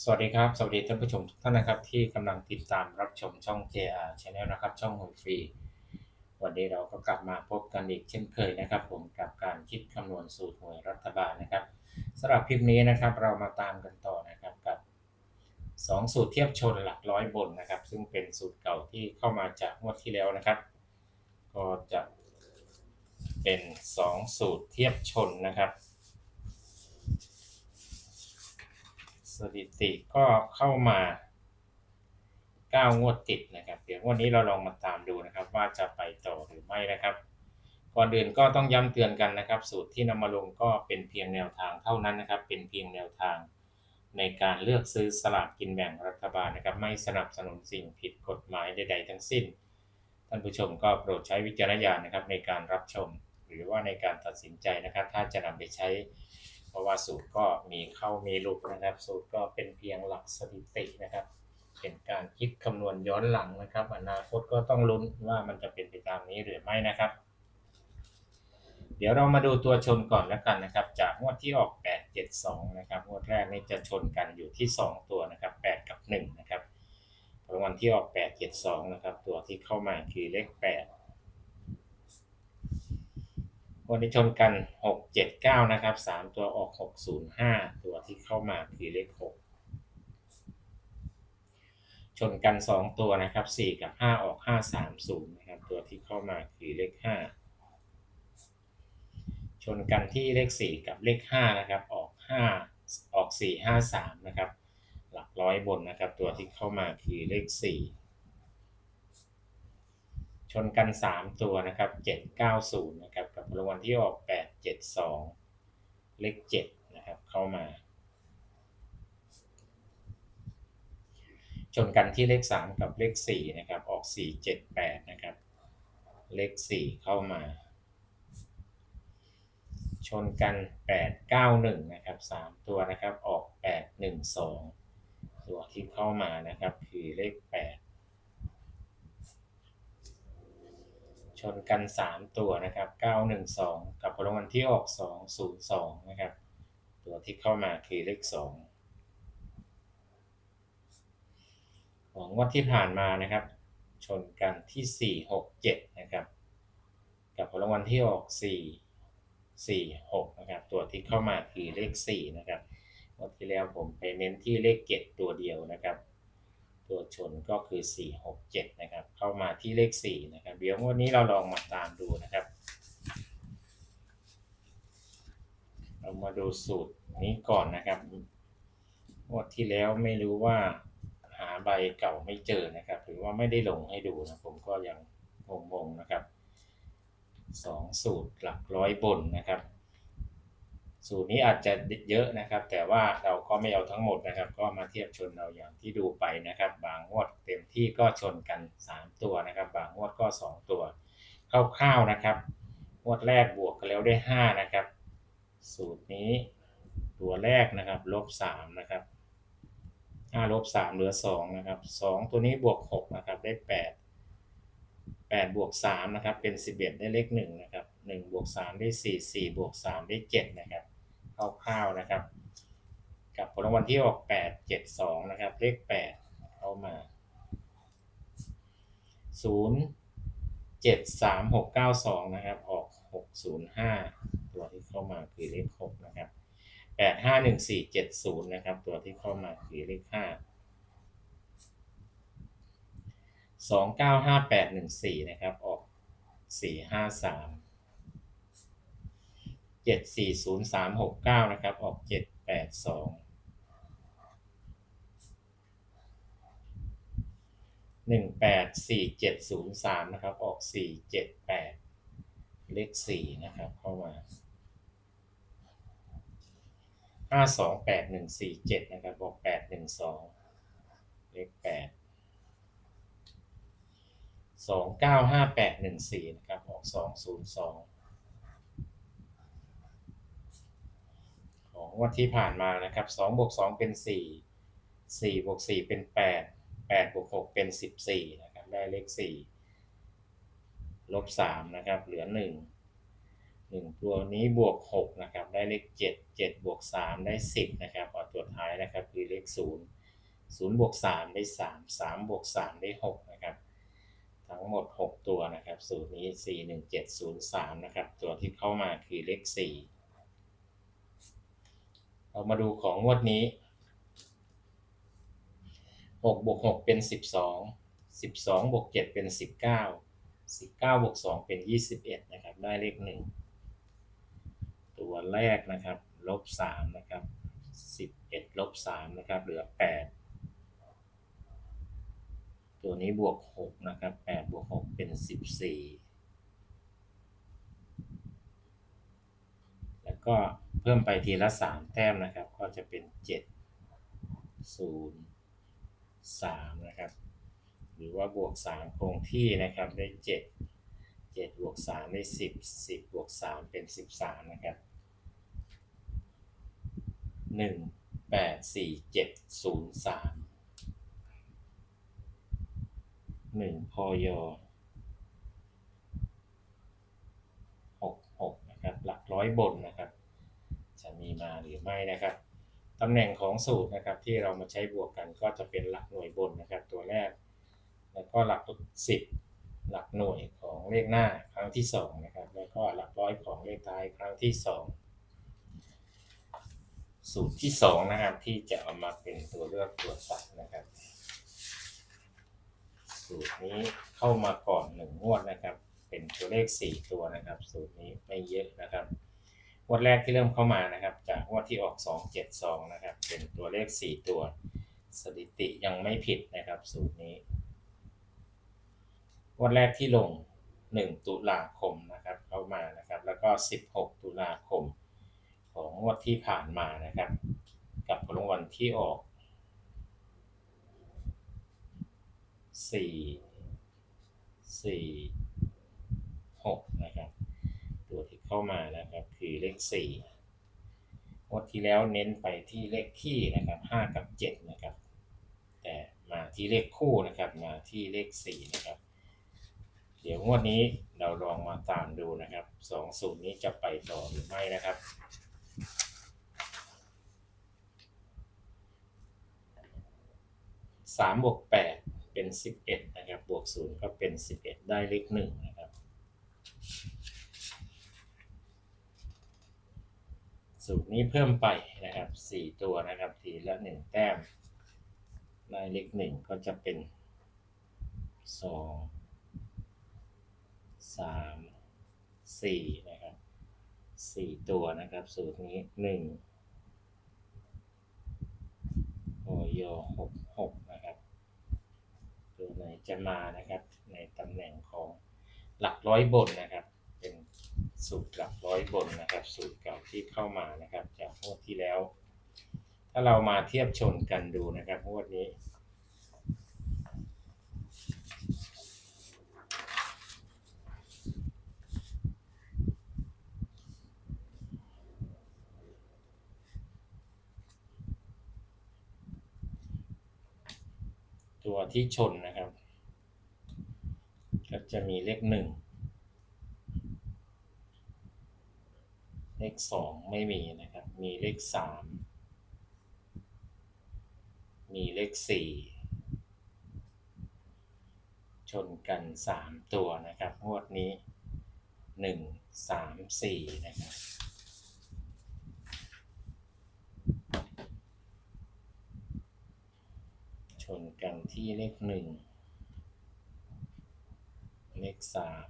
สวัสดีครับ สวัสดีท่านผู้ชมทุกท่านนะครับ ที่กำลังติดตามรับชมช่อง JR Channel นะครับ ช่องหวยฟรี วันนี้เราก็กลับมาพบกันอีกเช่นเคยนะครับ ผมกับการคิดคำนวณสูตรหวยรัฐบาลนะครับสำหรับคลิปนี้นะครับเรามาตามกันต่อนะครับกับ 2 สูตรเทียบชนหลักร้อยบนนะครับ ซึ่งเป็นสูตรเก่าที่เข้ามาจากงวดที่แล้วนะครับ ก็จะเป็น 2 สูตรเทียบชนนะครับ ถิติก็เข้ามา9งวดติดนะครับ เดี๋ยววันนี้เราลองมาตามดูนะครับ ว่าจะไปต่อหรือไม่นะครับ ก่อนอื่นก็ต้องย้ำเตือนกันนะครับ สูตรที่นำมาลงก็เป็นเพียงแนวทางเท่านั้นนะครับ เป็นเพียงแนวทางในการเลือกซื้อสลากกินแบ่งรัฐบาลนะครับ ไม่สนับสนุนสิ่งผิดกฎหมายใด ๆ ทั้งสิ้น ท่านผู้ชมก็โปรดใช้วิจารณญาณนะครับในการรับชม หรือว่าในการตัดสินใจนะครับ ถ้าจะนำไปใช้ เพราะว่าสูตรก็มีเข้ามีหลุดนะครับ สูตรก็เป็นเพียงหลักสถิตินะครับ เป็นการคิดคำนวณย้อนหลังนะครับ อนาคตก็ต้องลุ้นว่ามันจะเป็นไปตามนี้หรือไม่นะครับ เดี๋ยวเรามาดูตัวชนก่อนแล้วกันนะครับ จากงวดที่ออก 872 นะครับงวดแรกนี่จะชนกันอยู่ที่ 2 ตัวนะครับ 8 กับ 1 นะครับรางวัลที่ออก 872 นะครับ ตัวที่เข้ามาคือเลข 8 วันนี้ชนกัน 6 7 9 นะครับ 3 ตัวออก 605 ตัวที่เข้ามาคือเลข 6 ชนกัน 2 ตัวนะครับ 4 กับ 5 ออก 530 นะครับ ตัวที่เข้ามาคือเลข 5 ชนกันที่เลข 4 กับเลข 5 นะครับ ออก 5 ออก 4 5 3 นะครับ หลักร้อยบนนะครับ ตัวที่เข้ามาคือเลข 4ชนกัน 3 ตัวนะครับ 790 นะครับับรางวัลที่ออก 872 เลข7นะครับ เข้ามา ชนกันที่เลข 3 กับเลข 4 นะครับ ออก 478 นะครับ เลข 4 เข้ามา ชนกัน 891 นะครับ 3 ตัวนะครับ ออก 812 ตัวที่เข้ามานะครับ คือเลข 8 ชนกัน 3 ตัวนะครับ 912 กับรางวัลที่ออก 202 นะครับ ตัวที่เข้ามาคือเลข 2 ของงวดที่ผ่านมานะครับ ชนกันที่ 4 6 7 นะครับ กับรางวัลที่ออก 4 4 6 นะครับ ตัวที่เข้ามาคือเลข 4 นะครับงวดที่แล้วผมไปเน้นที่เลข 7 ตัวเดียวนะครับ ตัวชนก็คือ 4 6 7 นะครับ เข้ามาที่เลข 4 นะครับ เดี๋ยววันนี้เราลองมาตามดูนะครับ เรามาดูสูตรนี้ก่อนนะครับงวดที่แล้วไม่รู้ว่าหาใบเก่าไม่เจอนะครับหรือว่าไม่ได้ลงให้ดูนะผมก็ยังงงๆนะครับสองสูตรหลักร้อยบนนะครับ สูตรนี้อาจจะเยอะนะครับ แต่ว่าเราก็ไม่เอาทั้งหมดนะครับ ก็มาเทียบชนเราอย่างที่ดูไปนะครับ บางงวดเต็มที่ก็ชนกัน 3 ตัวนะครับ บางงวดก็ 2 ตัวคร่าวๆนะครับงวดแรกบวกกันแล้วได้ 5 นะครับ สูตรนี้ตัวแรกนะครับลบ3นะครับ5ลบ3เหลือ2นะครับ2ตัวนี้บวก6นะครับได้ 8 8บวก3นะครับเป็น 11 ได้เลข1นะครับ1บวก3ได้ 4 4บวก3ได้7นะครับ คร่าวๆนะครับ กับผลรางวัลที่ออก8 7 2นะครับเลข8เข้าศูนย์เจ็ดสามา0 7 3 6 9 2นะครับ ออก605ตัวที่เข้ามาคือเลข6นะครับ8 5 1 4 7 0นะครับ ตัวที่เข้ามาคือเลข5สองเก้าห้าแปดหนึ่งสี่นะครับ ออกสี่ห้าสาม จ็ดสี่ศูนย์สามหกเก้านะครับ ออกเจ็ดแปดสองหนึ่งแปดสี่เจ็ดศูนย์สามนะครับ ออกสี่เจ็ดแปดเลขสี่นะครับ เข้ามาห้าสองแปดหนึ่งสี่เจ็ดนะครับ ออกแปดหนึ่งสองเลขแปดสองเก้าห้าแปดหนึ่งสี่นะครับ ออกสองศูนย์สอง ของวันที่ผ่านมานะครับสองบวกสองเป็นสี่สี่บวกสี่เป็นแปดแปดบวกหกเป็นสิบสี่นะครับได้เลขสี่ลบสามนะครับเหลือหนึ่งหนึ่งตัวนี้บวกหกนะครับได้เลขเจ็ดเจ็ดบวกสามได้สิบนะครับเอาตัวท้ายนะครับคือเลขขศูนย์ศูนย์บวกสามได้สามสามบวกสามได้หกนะครับทั้งหมด 6 ตัวนะครับสูตรนี้ 41703นะครับตัวที่เข้ามาคือเลข 4 เรามาดูของงวดนี้6บวก6เป็น12 12บวก7เป็น19 19บวก2เป็น21นะครับ ได้เลข1ตัวแรกนะครับลบ3นะครับ11ลบ3นะครับ เหลือ8ตัวนี้บวก6นะครับ8บวก6เป็น14แล้วก็ เพิ่มไปทีละ3แต้มนะครับ ก็จะเป็น7 0 3นะครับ หรือว่าบวก3คงที่นะครับได้7 7บวก3ได้10 10บวก3เป็น13นะครับ1 8 4 7 0 3หนึ่งพอยหกหกนะครับ หลักร้อยบนนะครับ มาหรือไม่นะครับตำแหน่งของสูตรนะครับที่เรามาใช้บวกกันก็จะเป็นหลักหน่วยบนนะครับ ตัวแรก แล้วก็หลักสิบหลักหน่วยของเลขหน้าครั้งที่สองนะครับแล้วก็หลักร้อยของเลขท้ายครั้งที่สองสูตรที่สองนะครับที่จะเอามาเป็นตัวเลือกตัวตัดนะครับสูตรนี้เข้ามาก่อนหนึ่งงวดนะครับ เป็นตัวเลขสี่ตัวนะครับ สูตรนี้ไม่เยอะนะครับงวดแรกที่เริ่มเข้ามานะครับ งวดที่ออกสองเจ็ดสองนะครับ เป็นตัวเลขสี่ตัว สถิติยังไม่ผิดนะครับ สูตรนี้งวดแรกที่ลงหนึ่งตุลาคมนะครับ เข้ามานะครับ แล้วก็สิบหกตุลาคม ของงวดที่ผ่านมานะครับ กับผลรางวัลที่ออกสี่สี่หกนะครับ ตัวที่เข้ามานะครับ คือเลขสี่ งวดที่แล้วเน้นไปที่เลขที่นะครับห้ากับเจ็ดนะครับ แต่มาที่เลขคู่นะครับ มาที่เลขสี่นะครับ เดี๋ยวงวดนี้เราลองมาตามดูนะครับสองสูตรนี้จะไปต่อหรือไม่นะครับสามบวกแปดเป็นสิบเอ็ดนะครับ บวกศูนย์ก็เป็นสิบเอ็ดได้เลขหนึ่งนะครับ สูตรนี้เพิ่มไปนะครับสี่ตัวนะครับทีละหนึ่งแต้มได้เลขหนึ่งก็จะเป็นสองสามสี่นะครับสี่ตัวนะครับสูตรนี้หนึ่งโอยหกหกนะครับ ตัวไหนจะมานะครับในตำแหน่งของหลักร้อยบนนะครับ สูตรหลักร้อยบนนะครับ สูตรเก่าที่เข้ามานะครับ จากงวดที่แล้ว ถ้าเรามาเทียบชนกันดูนะครับงวดนี้ตัวที่ชนนะครับ ก็จะมีเลขหนึ่ง เล ขสองไม่มีนะครับ มีเลขสามมีเลขสี่ชนกันสามตัวนะครับงวดนี้หนึ่งสามสี่นะครับชนกันที่เลขหนึ่งเลขสาม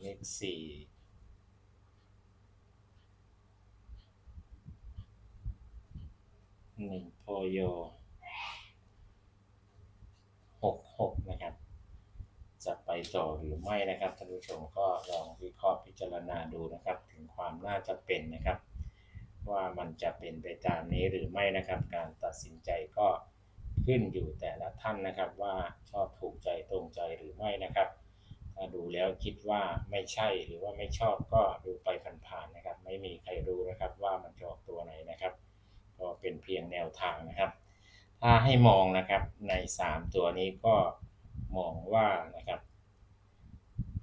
เลขสี่ หนึ่งพอยหกหกนะครับ จะไปต่อหรือไม่นะครับท่านผู้ชมก็ลองวิเคราะห์พิจารณาดูนะครับ ถึงความน่าจะเป็นนะครับ ว่ามันจะเป็นไปตามนี้หรือไม่นะครับ การตัดสินใจก็ขึ้นอยู่แต่ละท่านนะครับว่าชอบถูกใจตรงใจหรือไม่นะครับถ้าดูแล้วคิดว่าไม่ใช่หรือว่าไม่ชอบก็ดูไปผ่านๆนะครับ ไม่มีใครรู้นะครับว่ามันจะออกตัวไหนนะครับ เป็นเพียงแนวทางนะครับ ถ้าให้มองนะครับใน 3 ตัวนี้ก็มองว่านะครับ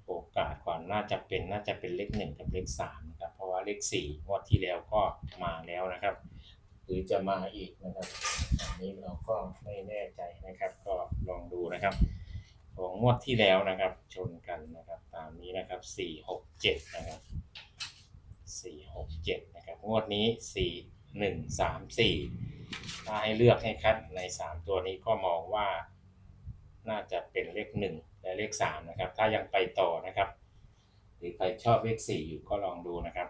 โอกาสความน่าจะเป็นน่าจะเป็นเลขหนึ่งกับเลขสามนะครับเพราะว่าเลขสี่งวดที่แล้วก็มาแล้วนะครับ หรือจะมาอีกนะครับอันนี้เราก็ไม่แน่ใจนะครับ ก็ลองดูนะครับของงวดที่แล้วนะครับ ชนกันนะครับ ตามนี้นะครับสี่หกเจ็ดนะครับสี่หกเจ็ดนะครับ งวดนี้สี่ หนึ่งสามสี่ถ้าให้เลือกให้คัดในสามตัวนี้ก็มองว่าน่าจะเป็นเลขหนึ่งและเลขสามนะครับ ถ้ายังไปต่อนะครับ หรือใครชอบเลขสี่อยู่ก็ลองดูนะครับ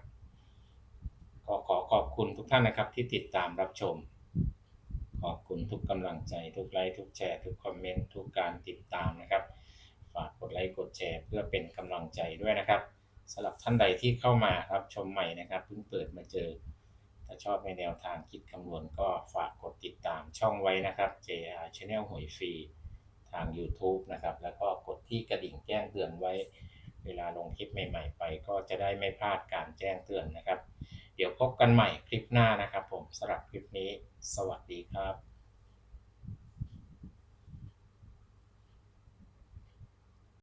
ก็ขอขอบคุณทุกท่านนะครับที่ติดตามรับชม ขอบคุณทุกกำลังใจ ทุกไลค์ทุกแชร์ ทุกคอมเมนต์ทุกการติดตามนะครับ ฝากกดไลค์กดแชร์เพื่อเป็นกำลังใจด้วยนะครับสำหรับท่านใดที่เข้ามารับชมใหม่นะครับเพิ่งเปิดมาเจอ ถ้าชอบในแนวทางคิดคำนวณก็ฝากกดติดตามช่องไว้นะครับ JR Channel หวยฟรีทาง YouTube นะครับ แล้วก็กดที่กระดิ่งแจ้งเตือนไว้ เวลาลงคลิปใหม่ ๆ ไป ก็จะได้ไม่พลาดการแจ้งเตือนนะครับ เดี๋ยวพบกันใหม่คลิปหน้านะครับ ผมสำหรับคลิปนี้ สวัสดีครับ